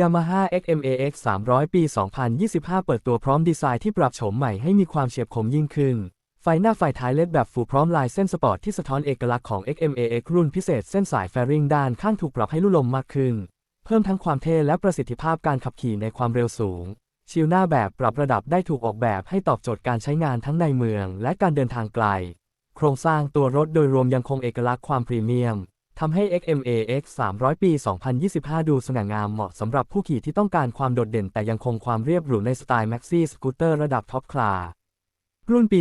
Yamaha XMAX 300 ปี 2025 เปิดตัวพร้อมดีไซน์ที่ปรับโฉมใหม่ให้มีความเฉียบคมยิ่งขึ้น ไฟหน้าไฟท้ายเลดแบบฟูพร้อมลายเส้นสปอร์ตที่สะท้อนเอกลักษณ์ของ XMAX รุ่นพิเศษเส้นสายแฟริงด้านข้างถูกปรับให้ลุ่ลมมากขึ้น เพิ่มทั้งความเท่และประสิทธิภาพการขับขี่ในความเร็วสูง ชิลหน้าแบบปรับระดับได้ถูกออกแบบให้ตอบโจทย์การใช้งานทั้งในเมือง และการเดินทางไกล โครงสร้างตัวรถโดยรวมยังคงเอกลักษณ์ความพรีเมียม ทำให้ XMAX 300 ปี 2025 ดูสง่างามเหมาะสำหรับผู้ขี่ที่ต้องการความโดดเด่นแต่ยังคงความเรียบหรูในสไตล์ Maxi สกูตเตอร์ระดับท็อปคลาสรุ่นปี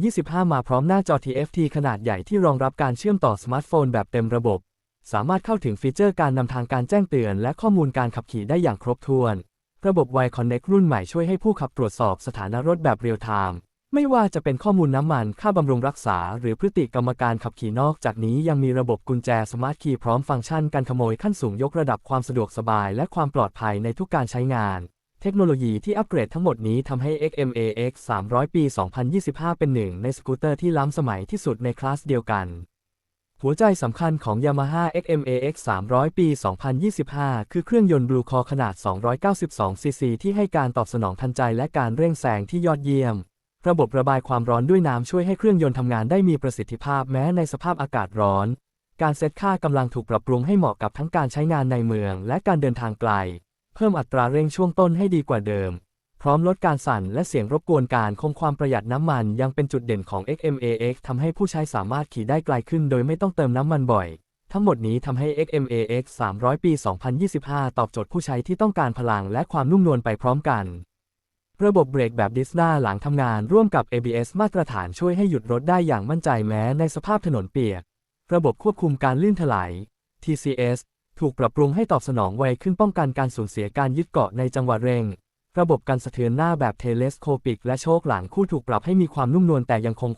2025 มาพร้อมหน้าจอ TFT ขนาดใหญ่ที่รองรับการเชื่อมต่อสมาร์ทโฟนแบบเต็มระบบ สามารถเข้าถึงฟีเจอร์การนำทางการแจ้งเตือน และข้อมูลการขับขี่ได้อย่างครบถ้วน ระบบ Y Connect รุ่นใหม่ช่วยให้ผู้ขับตรวจสอบสถานะรถแบบเรียลไทม์ ไม่ว่าจะเป็นข้อมูลน้ำมัน ค่าบำรุงรักษา หรือพฤติกรรมการขับขี่นอกจากนี้ยังมีระบบกุญแจสมาร์ทคีย์พร้อมฟังก์ชันการขโมยขั้นสูงยกระดับความสะดวกสบายและความปลอดภัยในทุกการใช้งาน เทคโนโลยีที่อัปเกรดทั้งหมดนี้ทำให้ XMAX 300 ปี 2025 เป็นหนึ่งในสกูตเตอร์ที่ล้ำสมัยที่สุดในคลาสเดียวกัน หัวใจสำคัญของ Yamaha XMAX 300 ปี 2025 คือเครื่องยนต์ Blue Core ขนาด 292 ซีซีที่ให้การตอบสนองทันใจและการเร่งแซงที่ยอดเยี่ยม ระบบระบายความร้อนด้วยน้ำช่วยให้เครื่องยนต์ทำงานได้มีประสิทธิภาพแม้ในสภาพอากาศร้อน การเซตค่ากำลังถูกปรับปรุงให้เหมาะกับทั้งการใช้งานในเมือง และการเดินทางไกล เพิ่มอัตราเร่งช่วงต้นให้ดีกว่าเดิม พร้อมลดการสั่นและเสียงรบกวนการคงความประหยัดน้ำมันยังเป็นจุดเด่นของ XMAX ทำให้ผู้ใช้สามารถขี่ได้ไกลขึ้น โดยไม่ต้องเติมน้ำมันบ่อย ทั้งหมดนี้ทำให้ XMAX 300 ปี 2025 ตอบโจทย์ผู้ใช้ที่ต้องการพลังและความนุ่มนวลไปพร้อมกัน ระบบเบรกแบบดิสนาหลังทำงานร่วมกับ ABS มาตรฐานช่วยให้หยุดรถได้อย่างมั่นใจแม้ในสภาพถนนเปียก ระบบควบคุมการลื่นถลาย TCS ถูกปรับปรุงให้ตอบสนองไวขึ้นป้องกันการสูญเสียการยึดเกาะในจังหวะเร่ง ระบบการสะเทือนหน้าแบบเทเลสโคปิกและโชคหลังคู่ถูกปรับให้มีความนุ่มนวลแต่ยังคง